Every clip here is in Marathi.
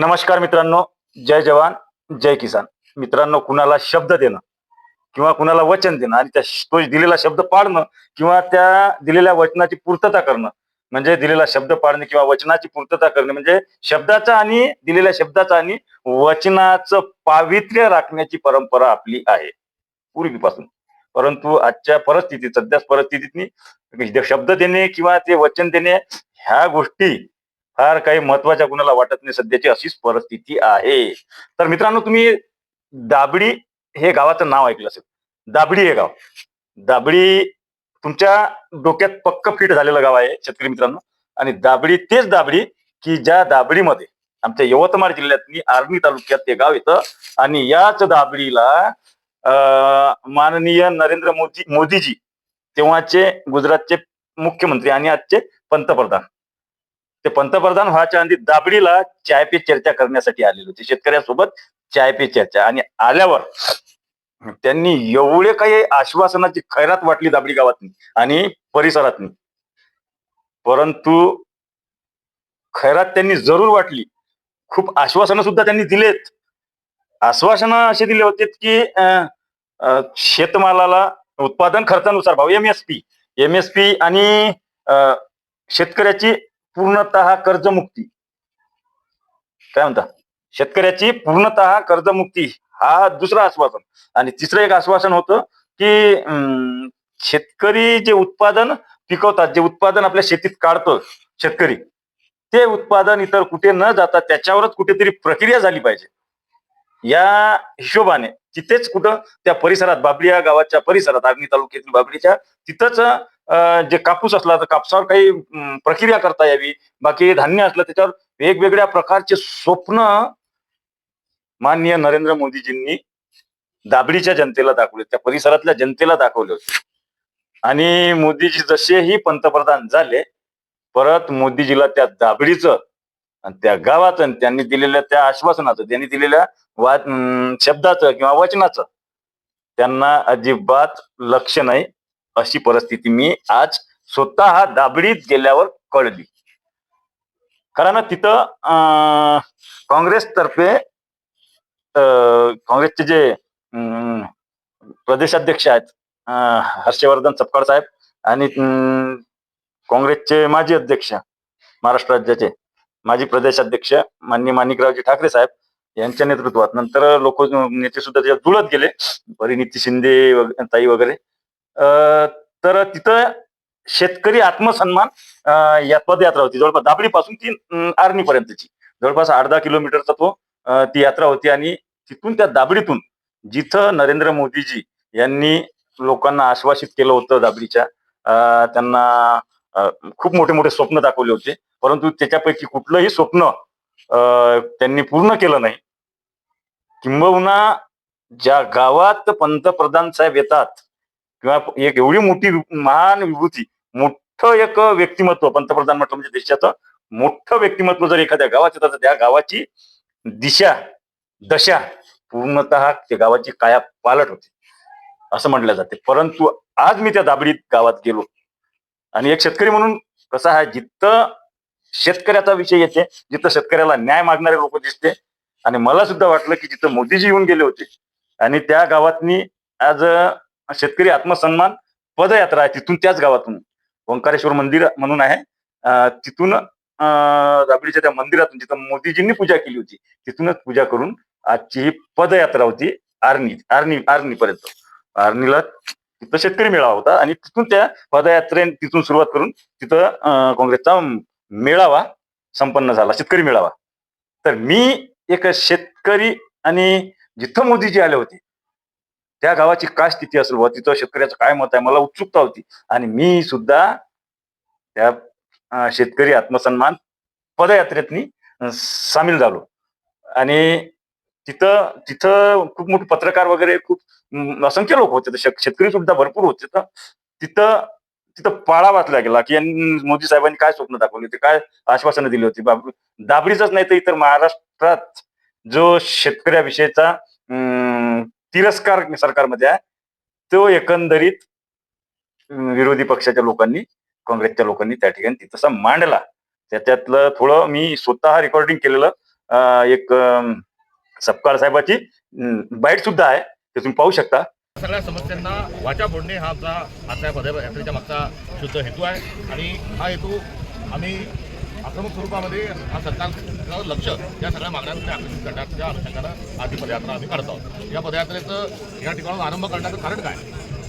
नमस्कार मित्रांनो जय जवान जय किसान. मित्रांनो कुणाला शब्द देणं किंवा कुणाला वचन देणं आणि त्या तो दिलेला शब्द पाळणं किंवा त्या दिलेल्या वचनाची पूर्तता करणं म्हणजे दिलेला शब्द पाळणे किंवा वचनाची पूर्तता करणे म्हणजे शब्दाचा आणि दिलेल्या शब्दाचा आणि वचनाचं पावित्र्य राखण्याची परंपरा आपली आहे. पूर्वीपासून. परंतु आजच्या परिस्थितीत सध्या परिस्थितीतनी शब्द देणे किंवा ते वचन देणे ह्या गोष्टी फार काही महत्त्वाच्या कुणाला वाटत नाही. सध्याची अशीच परिस्थिती आहे. तर मित्रांनो तुम्ही दाबडी हे गावाचं नाव ऐकलं असेल. दाबडी हे गाव. दाबडी तुमच्या डोक्यात पक्क फिट झालेलं गाव आहे शेतकरी मित्रांनो. आणि दाबडी तेच दाबडी की ज्या दाबडीमध्ये आमच्या यवतमाळ जिल्ह्यातनी आर्मी तालुक्यात ते गाव येतं. आणि याच दाबडीला अं, माननीय नरेंद्र मोदी मोदीजी तेव्हाचे गुजरातचे मुख्यमंत्री आणि आजचे पंतप्रधान. ते पंतप्रधान व्हायच्या आधी दाबडीला चाय पे चर्चा करण्यासाठी आलेले होते. शेतकऱ्यासोबत चाय पे चर्चा. आणि आल्यावर त्यांनी एवढे काही आश्वासनाची खैरात वाटली दाबडी गावातनी आणि परिसरातनी. परंतु खैरात त्यांनी जरूर वाटली. खूप आश्वासनं सुद्धा त्यांनी दिलेत. आश्वासनं असे दिले होते की शेतमालाला उत्पादन खर्चानुसार भाव एमएसपी पी आणि अं, शेतकऱ्याची पूर्णतः कर्जमुक्ती. काय म्हणता? शेतकऱ्याची पूर्णतः कर्जमुक्ती हा दुसरा आश्वासन. आणि तिसरं एक आश्वासन होतं की अं, शेतकरी जे उत्पादन पिकवतात जे उत्पादन आपल्या शेतीत काढतो शेतकरी ते उत्पादन इतर कुठे न जाता त्याच्यावरच कुठेतरी प्रक्रिया झाली पाहिजे. या हिशोबाने तिथेच कुठं? त्या परिसरात बाबडी या गावाच्या परिसरात आर्णी तालुक्यातील बाबडीच्या तिथंच जे कापूस असला तर कापसावर काही प्रक्रिया करता यावी. बाकी धान्य असलं त्याच्यावर वेगवेगळ्या प्रकारचे स्वप्न माननीय नरेंद्र मोदीजींनी दाबडीच्या जनतेला दाखवले त्या परिसरातल्या जनतेला दाखवले होते. आणि मोदीजी जसेही पंतप्रधान झाले परत मोदीजीला त्या दाबडीचं आणि त्या गावाचं आणि त्यांनी दिलेल्या त्या आश्वासनाचं त्यांनी दिलेल्या वा शब्दाचं किंवा वचनाचं त्यांना अजिबात लक्ष नाही. अशी परिस्थिती मी आज स्वतः दाबडीत गेल्यावर कळली. कारण तिथं अं, काँग्रेसतर्फे काँग्रेसचे जे प्रदेशाध्यक्ष आहेत हर्षवर्धन सपकाळ साहेब आणि काँग्रेसचे माजी अध्यक्ष महाराष्ट्र राज्याचे माजी प्रदेशाध्यक्ष माननीय माणिकरावजी ठाकरे साहेब यांच्या नेतृत्वात. नंतर लोक नेते सुद्धा त्याच्यात जुळत गेले. परिणिती शिंदे ताई वगैरे. तर तिथं शेतकरी आत्मसन्मान या पदयात्रा होती. जवळपास दाबडीपासून ती आर्णीपर्यंतची आर्णी पर्यंतची जवळपास अर्धा किलोमीटरचा तो ती यात्रा होती आणि तिथून त्या दाबडीतून जिथं नरेंद्र मोदीजी यांनी लोकांना आश्वासित केलं होतं दाबडीच्या त्यांना खूप मोठे मोठे स्वप्न दाखवले होते. परंतु त्याच्यापैकी कुठलंही स्वप्न त्यांनी पूर्ण केलं नाही. किंबहुना ज्या गावात पंतप्रधान साहेब येतात किंवा एक एवढी मोठी महान विभूती मोठं एक व्यक्तिमत्व पंतप्रधान म्हटलं म्हणजे देशाचं मोठं व्यक्तिमत्व जर एखाद्या गावाचं तर त्या गावाची दिशा दशा पूर्णतः त्या गावाची काया पालट होते. असं म्हटलं जाते. परंतु आज मी त्या दाबडीत गावात गेलो. आणि एक शेतकरी म्हणून कसं आहे जिथं शेतकऱ्याचा विषय येते जिथं शेतकऱ्याला न्याय मागणारे लोक दिसते आणि मला सुद्धा वाटलं की जिथं मोदीजी येऊन गेले होते आणि त्या गावातनी आज शेतकरी आत्मसन्मान पदयात्रा आहे तिथून त्याच गावातून. ओंकारेश्वर मंदिर म्हणून आहे. तिथून राबडीच्या त्या मंदिरातून जिथं मोदीजींनी पूजा केली होती तिथूनच पूजा करून आजची ही पदयात्रा होती आर्नी आर्नी आर्नी पर्यंत आर्नीला तिथं शेतकरी मेळावा होता आणि तिथून त्या पदयात्रे तिथून सुरुवात करून तिथं काँग्रेसचा मेळावा संपन्न झाला शेतकरी मेळावा. तर मी एक शेतकरी आणि जिथं मोदीजी आले होते त्या गावाची काय स्थिती असेल व तिथं शेतकऱ्याचं काय मत आहे मला उत्सुकता होती. आणि मी सुद्धा त्या शेतकरी आत्मसन्मान पदयात्रेतनी सामील झालो. आणि तिथं तिथं खूप मोठे पत्रकार वगैरे खूप असंख्य लोक होते. तर शेत- शेतकरी सुद्धा भरपूर होते. तर तिथं तिथं पाळा वाचला गेला की मोदी साहेबांनी काय स्वप्न दाखवले होते काय आश्वासनं दिली होती? बाब- दाबडीच नाही तर इतर महाराष्ट्रात जो शेतकऱ्याविषयीचा अं, तिरस्कार सरकारमध्ये आहे. तो एकंदरीत विरोधी पक्षाच्या लोकांनी काँग्रेसच्या लोकांनी त्या ठिकाणी तसा मांडला. त्याच्यातलं थोडं मी स्वतः रेकॉर्डिंग केलेलं एक सपकाळ साहेबाची बाईट सुद्धा आहे. ते तुम्ही पाहू शकता. सगळ्या समस्यांना वाचा फोडणे हा आमचा आजच्या पदयात्रेच्या मागचा शुद्ध हेतू आहे. आणि हा हेतू आम्ही आक्रमक स्वरूपामध्ये हा सरकारचं लक्ष या सगळ्या मागण्यांकडे आकर्षित करण्याच्या अनुषंगानं आज पदयात्रा आम्ही करत आहोत या पदयात्रेचं या ठिकाणून आरंभ करण्याचं कारण काय?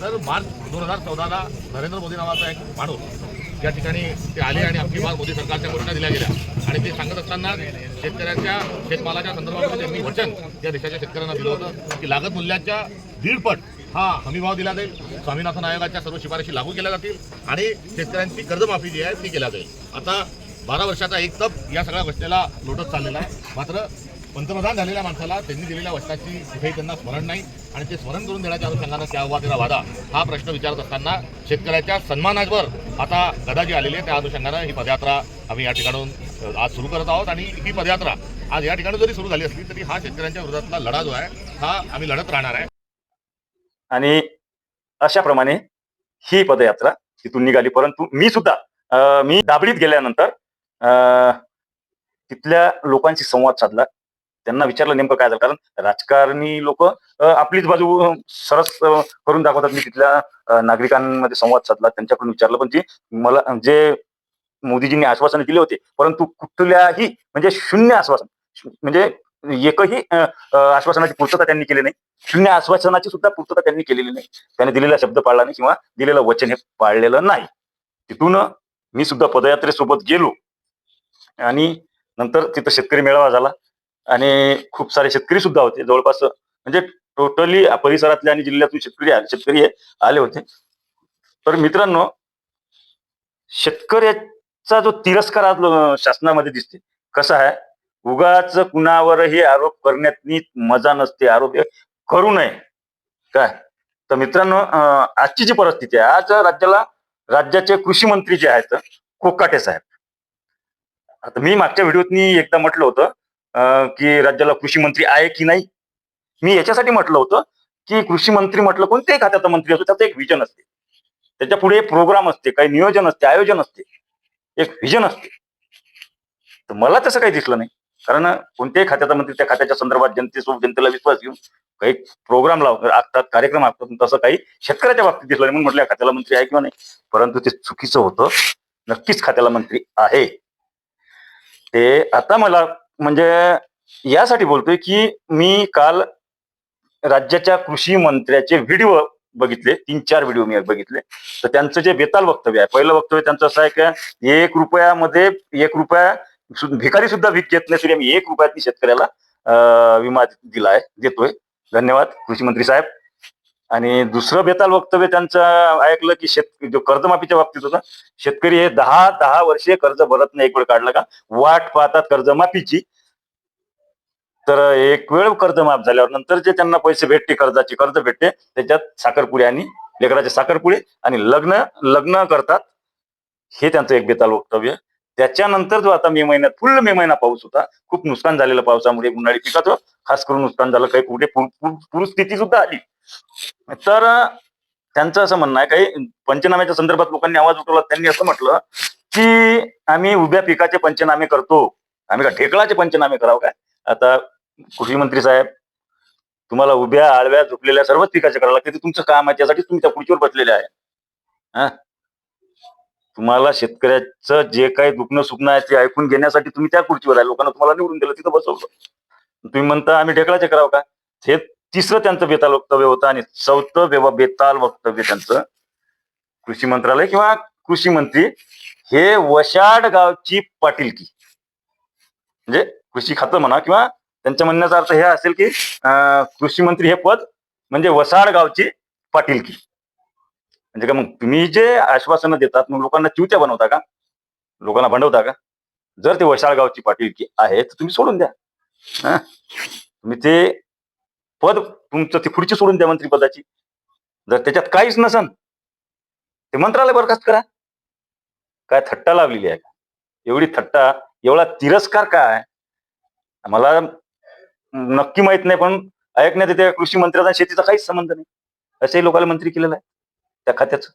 तर मार्च दोन हजार चौदाला नरेंद्र मोदी नावाचा एक माणूस या ठिकाणी ते आले आणि आपली बार मोदी सरकारच्या घोषणा दिल्या गेल्या. आणि ते सांगत असताना शेतकऱ्यांच्या शेतमालाच्या संदर्भामध्ये म्हणजे त्यांनी वचन या देशाच्या शेतकऱ्यांना दिलं होतं की लागत मूल्याच्या दीडपट हा हमीभाव दिला जाईल. स्वामीनाथन आयोगाच्या सर्व शिफारशी लागू केल्या जातील आणि शेतकऱ्यांची कर्जमाफी जी आहे ती केल्या जाईल. आता बारा वर्षाचा एक तप या सगळ्या घटनेला लोटत चाललेला आहे. मात्र पंतप्रधान झालेल्या माणसाला त्यांनी दिलेल्या वचनाची कुठेही त्यांना स्मरण नाही आणि ते स्मरण करून देण्याच्या अनुषंगानं त्या हवा वादा. हा प्रश्न विचारत असताना शेतकऱ्याच्या सन्मानावर आता गदाजी आलेली आहे त्या अनुषंगानं ही पदयात्रा आम्ही या ठिकाणून आज सुरू करत आहोत आणि ही पदयात्रा आज या ठिकाणी जरी सुरू झाली असली तरी हा शेतकऱ्यांच्या विरोधातला लढा जो आहे हा आम्ही लढत राहणार आहे. आणि अशाप्रमाणे ही पदयात्रा तिथून निघाली. परंतु मी सुद्धा अं, मी दाबडीत गेल्यानंतर तिथल्या लोकांशी संवाद साधला. त्यांना विचारलं नेमकं काय झालं? कारण राजकारणी लोक आपलीच बाजू सरस करून दाखवतात. मी तिथल्या नागरिकांमध्ये संवाद साधला. त्यांच्याकडून विचारलं. पण ती मला जे मोदीजींनी आश्वासन दिले होते परंतु कुठल्याही म्हणजे शून्य आश्वासन म्हणजे एकही आश्वासनाची पूर्तता त्यांनी केली नाही. शून्य आश्वासनाची सुद्धा पूर्तता त्यांनी केलेली नाही. त्याने दिलेला शब्द पाळला नाही किंवा दिलेलं वचन हे पाळलेलं नाही. तिथून मी सुद्धा पदयात्रेसोबत गेलो. आणि नंतर तिथं शेतकरी मेळावा झाला. आणि खूप सारे शेतकरी सुद्धा होते. जवळपास म्हणजे टोटली परिसरातले आणि जिल्ह्यातून शेतकरी शेतकरी हे आले होते. तर मित्रांनो शेतकऱ्याचा जो तिरस्कार आज शासनामध्ये दिसते. कसा आहे? उगाच कुणावरही आरोप करण्यात मजा नसते. आरोप हे करू नये. काय? तर मित्रांनो आजची जी परिस्थिती आहे आज राज्याला राज्याचे कृषी मंत्री जे आहेत कोकाटे साहेब. आता मी मागच्या व्हिडिओत एकदा म्हटलं होतं की राज्याला कृषी मंत्री आहे की नाही? मी याच्यासाठी म्हटलं होतं की कृषी मंत्री म्हटलं कोणत्याही खात्याचा मंत्री असतो त्याचं एक विजन असते. त्याच्या पुढे प्रोग्राम असते काही नियोजन असते आयोजन असते एक व्हिजन असते. तर मला तसं काही दिसलं नाही. कारण कोणत्याही खात्याचा मंत्री त्या खात्याच्या संदर्भात जनतेसोबत जनतेला विश्वास घेऊन काही प्रोग्राम लाव आखतात कार्यक्रम आखतात तसं काही शेतकऱ्याच्या बाबतीत दिसलं नाही. म्हणून म्हटलं खात्याला मंत्री आहे किंवा नाही? परंतु ते चुकीचं होतं. नक्कीच खात्याला मंत्री आहे. ते आता मला म्हणजे यासाठी बोलतोय की मी काल राज्याच्या कृषी मंत्र्याचे व्हिडिओ बघितले तीन चार व्हिडिओ मी बघितले. तर त्यांचं जे बेताल वक्तव्य आहे पहिलं वक्तव्य त्यांचं असं आहे की एक रुपयामध्ये एक रुपया भिकारी सुद्धा भीक घेत नाही तरी आम्ही एक रुपयात शेतकऱ्याला विमा दिला आहे देतोय. धन्यवाद कृषी मंत्री साहेब. आणि दुसरं बेताल वक्तव्य त्यांचं ऐकलं की शेत जो कर्जमाफीच्या बाबतीत होता शेतकरी हे दहा दहा वर्षे कर्ज भरत नाही एक वेळ काढलं का? वाट पाहतात कर्जमाफीची. तर एक वेळ कर्ज माफ झाल्यावर नंतर जे त्यांना पैसे भेटते कर्जाचे कर्ज भेटते त्याच्यात साखरपुडे आणि लेकराचे साखरपुडे आणि लग्न लग्न करतात. हे त्यांचं एक बेताल वक्तव्य. त्याच्यानंतर जो आता मे महिन्यात फुल मे महिना पाऊस होता खूप नुकसान झालेलं पावसामुळे उन्हाळी पिकाचं खास करून नुकसान झालं काही कुठे पूरस्थिती सुद्धा आली. तर त्यांचं असं म्हणणं आहे काही पंचनाम्याच्या संदर्भात लोकांनी आवाज उठवला त्यांनी असं म्हटलं की आम्ही उभ्या पिकाचे पंचनामे करतो. आम्ही का ढेकळाचे पंचनामे करावं काय? आता कृषी मंत्री साहेब तुम्हाला उभ्या आळव्या झोपलेल्या सर्वच पिकाचे करावं लागते तुमचं काम आहे त्यासाठी तुम्ही त्या खुर्चीवर बसलेले आहे. हा? तुम्हाला शेतकऱ्याचं जे काही दुखणं सुखणं आहे ते ऐकून घेण्यासाठी तुम्ही त्या खुर्चीवर आहे. लोकांना तुम्हाला निवडून दिलं तिथं बसवलं. तुम्ही म्हणता आम्ही ढेकळाचे करावं का? हे तिसरं त्यांचं बेताल वक्तव्य होतं आणि चौथं बेवा बेताल वक्तव्य त्यांचं. कृषी मंत्रालय किंवा कृषी मंत्री हे वशाड गावची पाटीलकी. म्हणजे कृषी खातं म्हणा किंवा त्यांच्या म्हणण्याचा अर्थ हे असेल की कृषी मंत्री हे पद म्हणजे वसाड गावची पाटीलकी. म्हणजे का मग तुम्ही जे आश्वासनं देतात मग लोकांना चिवत्या बनवता का? लोकांना भांडवता का? जर ते वशाळगावची पाटील पाटीलकी आहे तर तुम्ही सोडून द्या. तुम्ही ते पद तुमचं ती खुर्ची सोडून द्या मंत्रीपदाची. जर त्याच्यात काहीच नसन ते मंत्रालय बरखास्त करा. काय थट्टा लावलेली आहे का? एवढी थट्टा एवढा तिरस्कार काय? मला नक्की माहीत नाही पण ऐकण्यात येते कृषी मंत्र्याचा शेतीचा काहीच संबंध नाही. असे लोकांना मंत्री केलेला आहे त्या खात्याचं.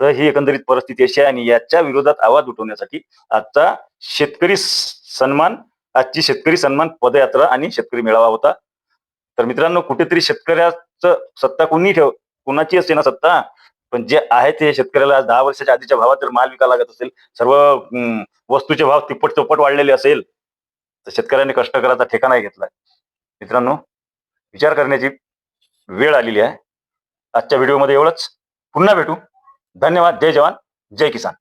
तर ही एकंदरीत परिस्थिती अशी आहे आणि याच्या विरोधात आवाज उठवण्यासाठी आजचा शेतकरी सन्मान आजची शेतकरी सन्मान पदयात्रा आणि शेतकरी मेळावा होता. तर मित्रांनो कुठेतरी शेतकऱ्याचं सत्ता कोणी ठेव कुणाची असते ना सत्ता? पण जे आहे ते शेतकऱ्याला दहा वर्षाच्या आधीच्या भावात जर माल विकायला लागत असेल सर्व वस्तूचे भाव तिप्पट चौपट वाढलेले असेल तर शेतकऱ्यांनी कष्ट करायचा ठेका नाही घेतलाय मित्रांनो विचार करण्याची वेळ आलेली आहे. आजच्या व्हिडिओमध्ये एवढंच. पुन्हा भेटू. धन्यवाद. जय जवान. जय किसान.